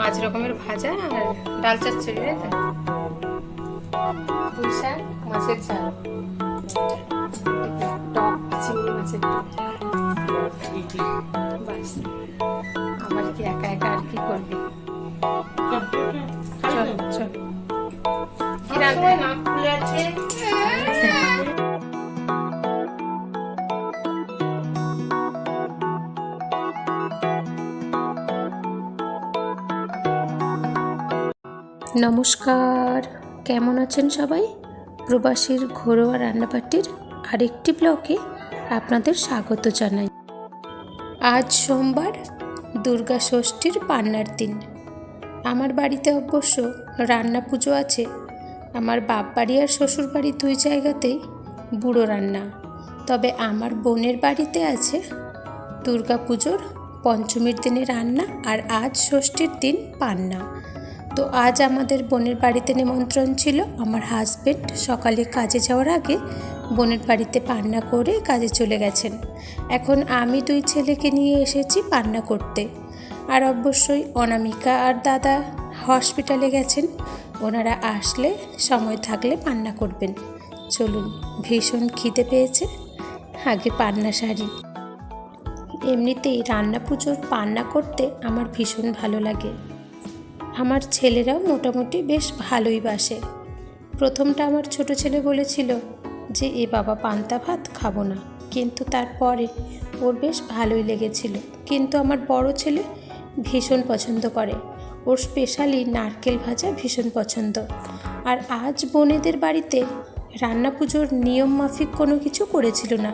পাঁচ রকমের ভাজা আর ডাল চচ্চড়ি তাই। তো পুঁই শাক মাছের ঝাল। টক চিংড়ি মাছের টক। বাস। আবার কি একা একা আর কি করবি? চল চল কি রান্না নমস্কার। কেমন আছেন সবাই? প্রবাসীর ঘরোয়া রান্নাবাটির আরেকটি ব্লকে আপনাদের স্বাগত জানাই। আজ সোমবার দুর্গা ষষ্ঠীর পান্নার দিন। আমার বাড়িতে অবশ্য রান্না পুজো আছে। আমার বাপ বাড়ি আর শ্বশুর বাড়ি দুই জায়গাতেই বুড়ো রান্না। তবে আমার বোনের বাড়িতে আছে দুর্গা পুজোর পঞ্চমীর দিনে রান্না আর আজ ষষ্ঠীর দিন পান্না। তো আজ আমাদের বোনের বাড়িতে নিমন্ত্রণ ছিল। আমার হাজবেন্ড সকালে কাজে যাওয়ার আগে বোনের বাড়িতে পান্না করে কাজে চলে গেছেন। এখন আমি দুই ছেলেকে নিয়ে এসেছি পান্না করতে। আর অবশ্যই অনামিকা আর দাদা হসপিটালে গেছেন। ওনারা আসলে সময় থাকলে পান্না করবেন। চলুন, ভীষণ খিদে পেয়েছে। আগে পান্না শাড়ি এমনিতেই রান্না পুজোর পান্না করতে আমার ভীষণ ভালো লাগে। আমার ছেলেরাও মোটামুটি বেশ ভালোই বাসে। প্রথমটা আমার ছোট ছেলে বলেছিল যে, এ বাবা পান্তা ভাত খাব না। কিন্তু তারপরে ওর বেশ ভালোই লেগেছিল। কিন্তু আমার বড় ছেলে ভীষণ পছন্দ করে। ওর স্পেশালি নারকেল ভাজা ভীষণ পছন্দ। আর আজ বোনেদের বাড়িতে রান্না পুজোর নিয়ম মাফিক কোনো কিছু করেছিল না।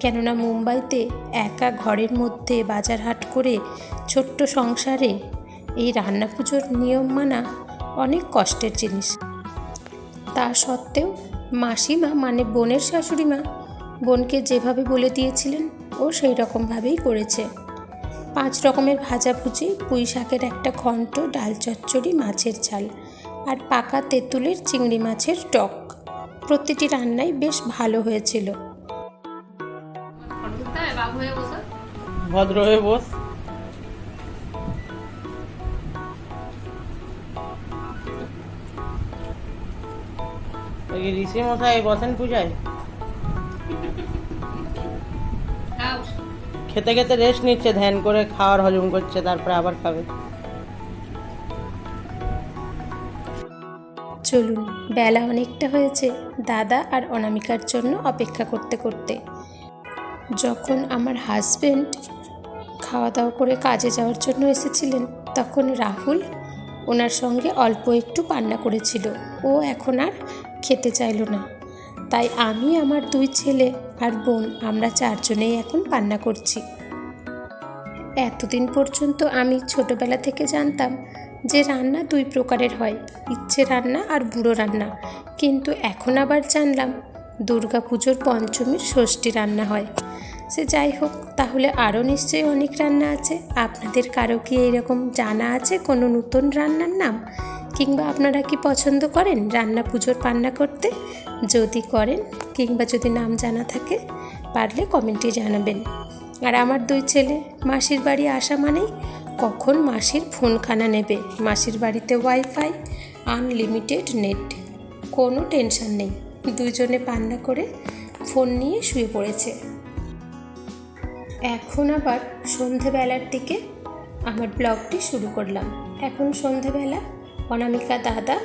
কেননা মুম্বাইতে একা ঘরের মধ্যে বাজার হাট করে ছোট্ট সংসারে এই রান্না পুজোর নিয়ম মানা অনেক কষ্টের জিনিস। তা সত্ত্বেও মাসিমা মানে বোনের শাশুড়ি মা বোনকে যেভাবে বলে দিয়েছিলেন ও সেই রকমভাবেই করেছে। পাঁচ রকমের ভাজাভুজি পুঁই শাকের একটা ঘন্ট ডাল চচ্চড়ি মাছের ঝাল আর পাকা তেঁতুলের চিংড়ি মাছের টক। প্রতিটি রান্নাই বেশ ভালো হয়েছিল। ভদ্র হয়ে বস। ওই যে ঋষি মশাই বসেন পূজায়। খেতে খেতে রেস্ট নিচ্ছে ধ্যান করে খাওয়ার হজম করছে তারপরে আবার খাবে। চলুন বেলা অনেকটা হয়েছে দাদা আর অনামিকার জন্য অপেক্ষা করতে করতে। যখন আমার হাজবেন্ড খাওয়া দাওয়া করে কাজে যাওয়ার জন্য এসেছিলেন তখন রাহুল ওনার সঙ্গে অল্প একটু পান্না করেছিল। ও এখন আর খেতে চাইলো না। তাই আমি, আমার দুই ছেলে আর বোন, আমরা চারজনেই এখন পান্না করছি। এতদিন পর্যন্ত আমি ছোটবেলা থেকে জানতাম যে রান্না দুই প্রকারের হয়, ইচ্ছে রান্না আর বুড়ো রান্না। কিন্তু এখন আবার জানলাম দুর্গা পুজোর পঞ্চমীর ষষ্ঠী রান্না হয়। সে যাই হোক, তাহলে আরও নিশ্চয়ই অনেক রান্না আছে। আপনাদের কারও কি এরকম জানা আছে কোনো নতুন রান্নার নাম? কিংবা আপনারা কি পছন্দ করেন রান্না পুজোর পান্না করতে? যদি করেন কিংবা যদি নাম জানা থাকে, পারলে কমেন্টে জানাবেন। আর আমার দুই ছেলে, মাসির বাড়ি আসা মানেই কখন মাসির ফোনখানা নেবে। মাসির বাড়িতে ওয়াইফাই আনলিমিটেড নেট কোনো টেনশন নেই। দুজনে পান্না করে ফোন নিয়ে শুয়ে পড়েছে। এখন আবার সন্ধেবেলার দিকে আমার ব্লগটি শুরু করলাম। এখন সন্ধেবেলা অনামিকা দাদা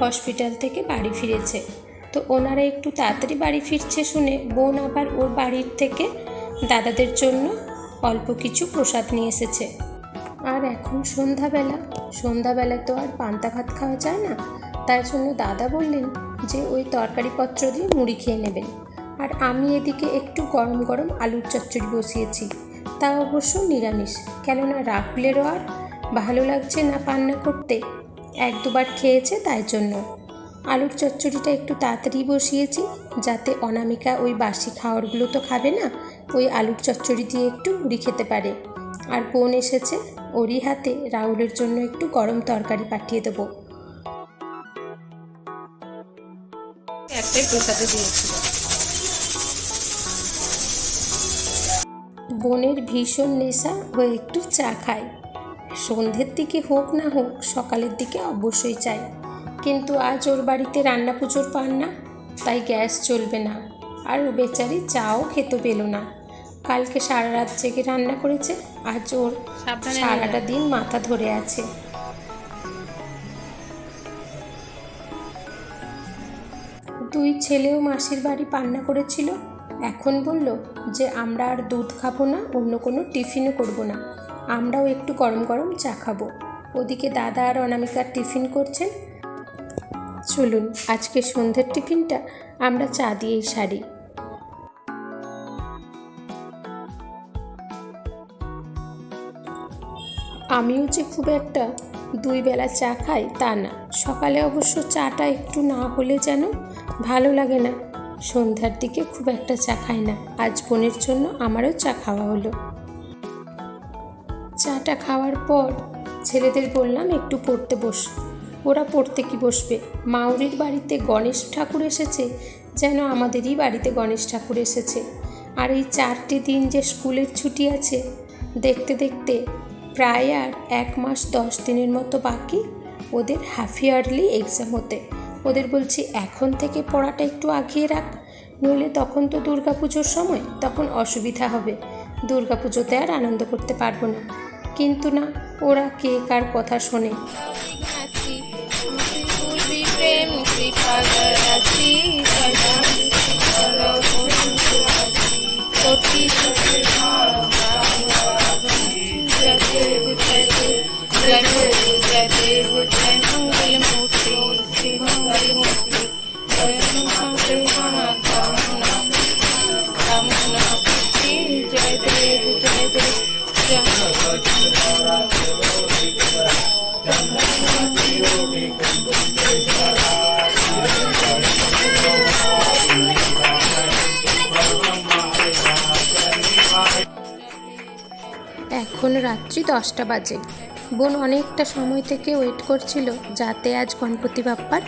হসপিটাল থেকে বাড়ি ফিরেছে। তো ওনারা একটু তাড়াতাড়ি বাড়ি ফিরছে শুনে বোন আবার ওর বাড়ির থেকে দাদাদের জন্য অল্প কিছু প্রসাদ নিয়ে এসেছে। আর এখন সন্ধ্যাবেলা সন্ধ্যাবেলা তো আর পান্তা ভাত খাওয়া যায় না। তার জন্য দাদা বললেন যে ওই তরকারিপত্র দিয়ে মুড়ি খেয়ে নেবেন। আর আমি এদিকে একটু গরম গরম আলুর চচ্চড়ি বসিয়েছি। তা অবশ্য নিরামিষ। কেননা রাহুলেরও আর ভালো লাগছে না পান্না করতে। এক দুবার খেয়েছে তাই জন্য। আলুর চচ্চড়িটা একটু তাড়াতাড়ি বসিয়েছি যাতে অনামিকা ওই বাসি খাওয়ারগুলো তো খাবে না ওই আলুর চচ্চড়ি দিয়ে একটু মুড়ি খেতে পারে। আর বোন এসেছে ওরই হাতে রাহুলের জন্য একটু গরম তরকারি পাঠিয়ে দেবো। একটাই প্রসাদে দিয়েছিল। বোনের ভীষণ নেশা ও একটু চা খায়। সন্ধ্যের দিকে হোক না হোক সকালের দিকে অবশ্যই চাই। কিন্তু আজ ওর বাড়িতে রান্না পুজোর পান না তাই গ্যাস চলবে না। আর ও বেচারি চাও খেতে পেল না। কালকে সারা রাত জেগে রান্না করেছে আজ ওর সারাটা দিন মাথা ধরে আছে। দুই ছেলেও মাসির বাড়ি পান্না করেছিল। এখন বলল যে আমরা আর দুধ খাব না অন্য কোনো টিফিনও করব না। আমরাও একটু গরম গরম চা খাব। ওদিকে দাদা আর অনামিকার টিফিন করছেন। চলুন, আজকে সন্ধ্যের টিফিনটা আমরা চা দিয়েই সারি। আমিও যে খুব একটা দুই বেলা চা খাই তা না। সকালে অবশ্য চাটা একটু না হলে যেন ভালো লাগে না। সন্ধ্যার দিকে খুব একটা চা খাই না। আজ বোনের জন্য আমারও চা খাওয়া হলো। চাটা খাওয়ার পর ছেলেদের বললাম, একটু পড়তে বস। ওরা পড়তে কি বসবে? মাউরির বাড়িতে গণেশ ঠাকুর এসেছে, যেন আমাদেরই বাড়িতে গণেশ ঠাকুর এসেছে। আর এই চারটে দিন যে স্কুলের ছুটি আছে, দেখতে দেখতে প্রায় আর এক মাস দশ দিনের মতো বাকি। ওদের হাফ ইয়ারলি এক্সাম হতে। ওদের বলছি, এখন থেকে পড়াটা একটু আগিয়ে রাখ, নইলে তখন তো দুর্গাপুজোর সময়, তখন অসুবিধা হবে। দুর্গাপুজোতে আর আনন্দ করতে পারব না। কিন্তু না ওরা কে কার কথা শোনে। প্রেম এখন রাত্রি দশটা বাজে। বোন অনেকটা সময় থেকে ওয়েট করছিল যাতে আজ গণপতি বাপ্পার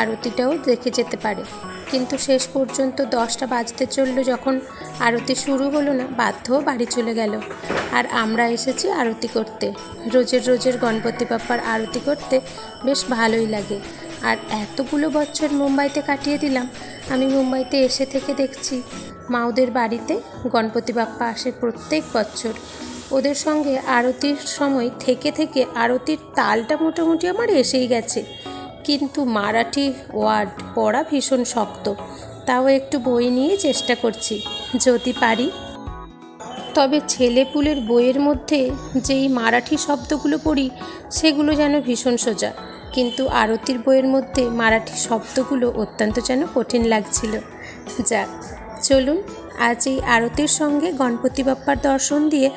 আরতিটাও দেখে যেতে পারে। কিন্তু শেষ পর্যন্ত দশটা বাজতে চলল যখন আরতি শুরু হলো না, বাধ্য বাড়ি চলে গেল। আর আমরা এসেছি আরতি করতে। রোজের রোজের গণপতি বাপ্পার আরতি করতে বেশ ভালোই লাগে। আর এতগুলো বছর মুম্বাইতে কাটিয়ে দিলাম, আমি মুম্বাইতে এসে থেকে দেখছি মাওদের বাড়িতে গণপতি বাপ্পা আসে প্রত্যেক বছর। ওদের সঙ্গে আরতির সময় থেকে থেকে আরতির তালটা মোটামুটি আমার এসেই গেছে। কিন্তু মারাঠি ওয়ার্ড পড়া ভীষণ শক্ত, তাও একটু বই নিয়ে চেষ্টা করছি। যদি পারি তবে ছেলেপুলের বইয়ের মধ্যে যেই মারাঠি শব্দগুলো পড়ি, সেগুলো যেন ভীষণ সোজা। কিন্তু আরতির বইয়ের মধ্যে মারাঠি শব্দগুলো অত্যন্ত যেন কঠিন লাগছিল। যাক, চলুন, আজ এই আরতির সঙ্গে গণপতি বাপ্পার দর্শন দিয়ে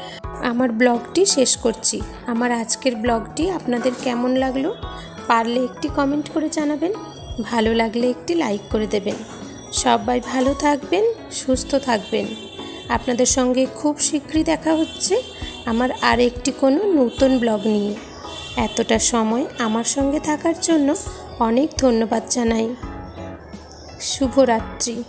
আমার ব্লগটি শেষ করছি। আমার আজকের ব্লগটি আপনাদের কেমন লাগল, পারলে একটি কমেন্ট করে জানাবেন, ভালো লাগলে একটি লাইক করে দেবেন। সবাই ভালো থাকবেন, সুস্থ থাকবেন। আপনাদের সঙ্গে খুব শীঘ্রই দেখা হচ্ছে আমার আর একটি কোনো নতুন ব্লগ নিয়ে। এতটা সময় আমার সঙ্গে থাকার জন্য অনেক ধন্যবাদ জানাই। শুভরাত্রি।